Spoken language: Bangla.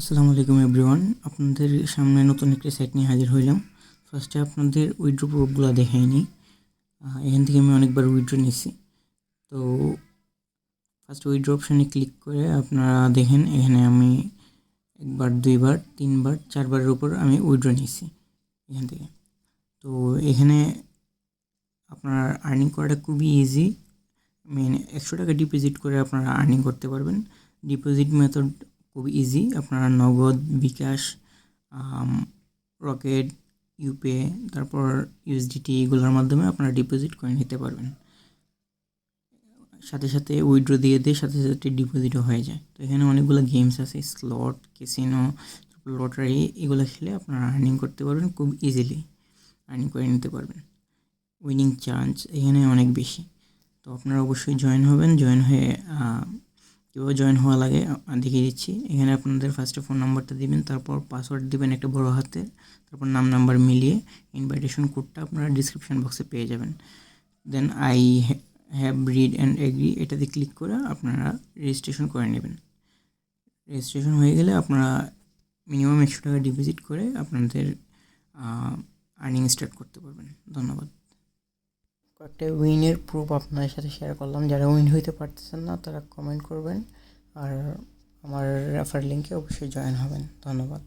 আসসালামু আলাইকুম এভরিওয়ান। আপনাদের সামনে নতুন একটি সাইট নিয়ে হাজির হইলাম। ফার্স্টে আপনাদের উইড্রো প্রুফগুলো দেখাইনি এখান থেকে আমি অনেকবার উইড্রো নিছি তো ফার্স্ট উইড্রো অপশানে ক্লিক করে আপনারা দেখেন, এখানে আমি একবার, দুইবার, তিনবার, চারবারের উপর আমি উইড্রো নিছি এখান থেকে। তো এখানে আপনার আর্নিং করাটা খুবই ইজি মেন একশো টাকা ডিপোজিট করে আপনারা আর্নিং করতে পারবেন। ডিপোজিট মেথড খুব ইজি আপনারা নগদ, বিকাশ রকেট ইউপে তারপর ইউএসডিটি এগুলোর মাধ্যমে আপনারা ডিপোজিট করে নিতে পারবেন। সাথে সাথে উইড্রো দিয়ে দিয়ে সাথে সাথে ডিপোজিটও হয়ে যায়। তো এখানে অনেকগুলো গেমস আছে স্লট কেসিনো লটারি এগুলো খেলে আপনারা আর্নিং করতে পারবেন, খুব ইজিলি আর্নিং করে নিতে পারবেন। উইনিং চান্স এখানে অনেক বেশি। তো আপনারা অবশ্যই জয়েন হবেন জয়েন হয়ে কীভাবে জয়েন হওয়া লাগে দেখিয়ে দিচ্ছি। এখানে আপনাদের ফার্স্টে ফোন নাম্বারটা দিবেন, তারপর পাসওয়ার্ড দিবেন একটা বড় হাতে, তারপর নাম নাম্বার মিলিয়ে ইনভাইটেশন কোডটা আপনারা ডিসক্রিপশন বক্সে পেয়ে যাবেন। Then I have read and agree এটাতে ক্লিক করে আপনারা রেজিস্ট্রেশন করে নেবেন। রেজিস্ট্রেশন হয়ে গেলে আপনারা মিনিমাম একশো টাকা ডিপোজিট করে আপনাদের আর্নিং স্টার্ট করতে পারবেন। ধন্যবাদ। কয়েকটা উইনের প্রুফ আপনার সাথে শেয়ার করলাম। যারা উইন হইতে পারতেছেন না, তারা কমেন্ট করবেন। আর আমার রেফার লিঙ্কে অবশ্যই জয়েন হবেন। ধন্যবাদ।